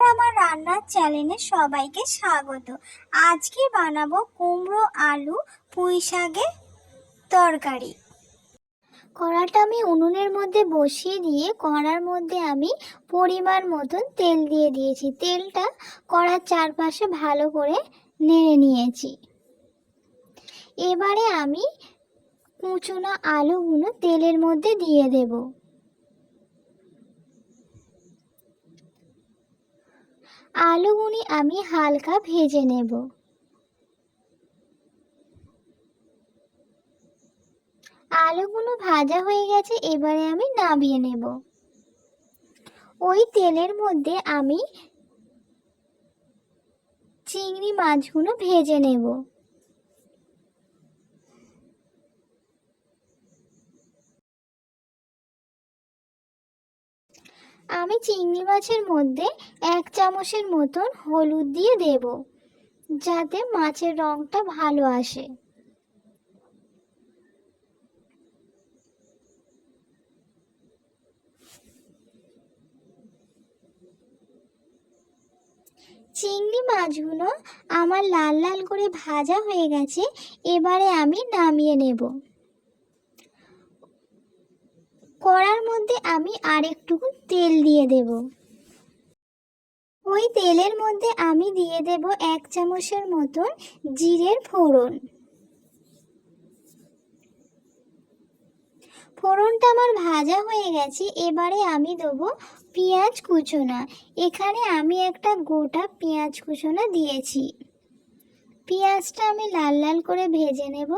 আমার রান্নার চ্যানেলে সবাইকে স্বাগত। আজকে বানাবো কুমড়ো আলু পুঁই শাকের তরকারি। কড়াটা আমি উনুনের মধ্যে বসিয়ে দিয়ে কড়ার মধ্যে আমি পরিমাণ মতন তেল দিয়ে দিয়েছি। তেলটা কড়ার চারপাশে ভালো করে নেড়ে নিয়েছি। এবারে আমি কুচুনো আলুগুলো তেলের মধ্যে দিয়ে দেবো। আলুগুনি আমি হালকা ভেজে নেব। আলুগুলো ভাজা হয়ে গেছে, এবারে আমি নামিয়ে নেব। ওই তেলের মধ্যে আমি চিংড়ি মাছগুলো ভেজে নেব। আমি চিংড়ি মাছের মধ্যে এক চামচের মতন হলুদ দিয়ে দেব, যাতে মাছের রঙটা ভালো আসে। চিংড়ি মাছগুলো আমার লাল লাল করে ভাজা হয়ে গেছে, এবারে আমি নামিয়ে নেব। কড়ার মধ্যে আমি আরেকটুকু তেল দিয়ে দেব। ওই তেলের মধ্যে আমি দিয়ে দেব এক চামচের মতন জিরের ফোড়ন। ফোড়নটা আমার ভাজা হয়ে গেছে, এবারে আমি দেবো পেঁয়াজ কুচোনা। এখানে আমি একটা গোটা পেঁয়াজ কুচোনা দিয়েছি। পেঁয়াজটা আমি লাল লাল করে ভেজে নেব।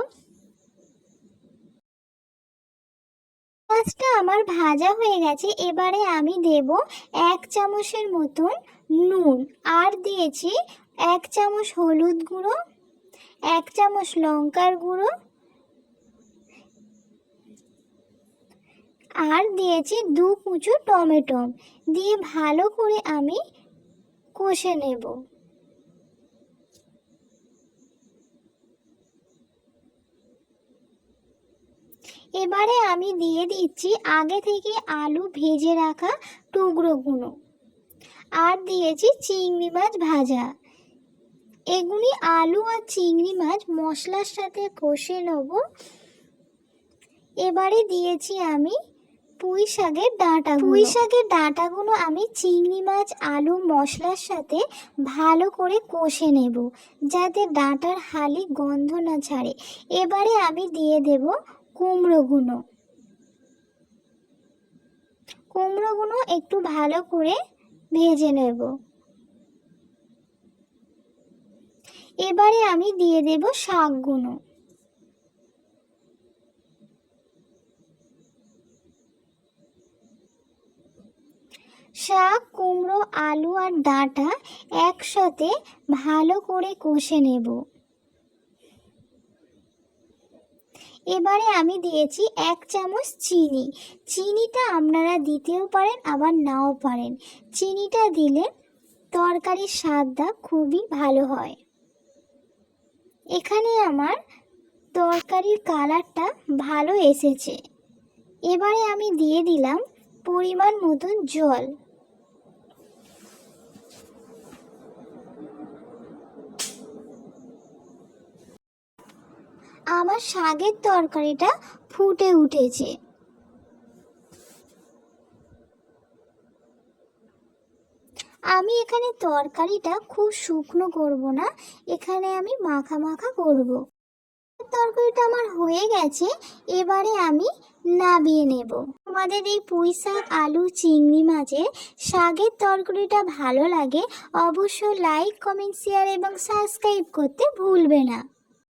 পেঁয়াজটা আমার ভাজা হয়ে গেছে, এবারে আমি দেব এক চামচের মতন নুন, আর দিয়েছি এক চামচ হলুদ গুঁড়ো, এক চামচ লঙ্কার গুঁড়ো, আর দিয়েছি দু কুচো টমেটো। দিয়ে ভালো করে আমি কষে নেব। এবারে আমি দিয়ে দিচ্ছি আগে থেকে আলু ভেজে রাখা টুকরোগুলো। আর দিয়েছি চিংড়ি মাছ ভাজা। এগুলি আলু আর চিংড়ি মাছ মশলার সাথে কষে নেব। এবারে দিয়েছি আমি পুঁই শাকের ডাঁটা পুঁই শাকের ডাঁটাগুলো আমি চিংড়ি মাছ, আলু, মশলার সাথে ভালো করে কষে নেব, যাতে ডাঁটার হালি গন্ধ না ছাড়ে। এবারে আমি দিয়ে দেব কুমড়োগুলো কুমড়োগুলো একটু ভালো করে ভেজে নেব। এবারে আমি দিয়ে দেব শাকগুলো শাক, কুমড়ো, আলু আর ডাঁটা একসাথে ভালো করে কষে নেব। এবারে আমি দিয়েছি এক চামচ চিনি। চিনিটা আপনারা দিতেও পারেন, আবার নাও পারেন। চিনিটা দিলে তরকারির স্বাদটা খুবই ভালো হয়। এখানে আমার তরকারির কালারটা ভালো এসেছে। এবারে আমি দিয়ে দিলাম পরিমাণ মতন জল। আমার শাকের তরকারিটা ফুটে উঠেছে। আমি এখানে তরকারিটা খুব শুকনো করব না, এখানে আমি মাখা মাখা করব। তরকারিটা আমার হয়ে গেছে, এবারে আমি নাবিয়ে নেব। আমাদের এই পুঁই শাক, আলু, চিংড়ি মাছের শাকের তরকারিটা ভালো লাগে, অবশ্যই লাইক কমেন্ট শেয়ার এবং সাবস্ক্রাইব করতে ভুলবে না।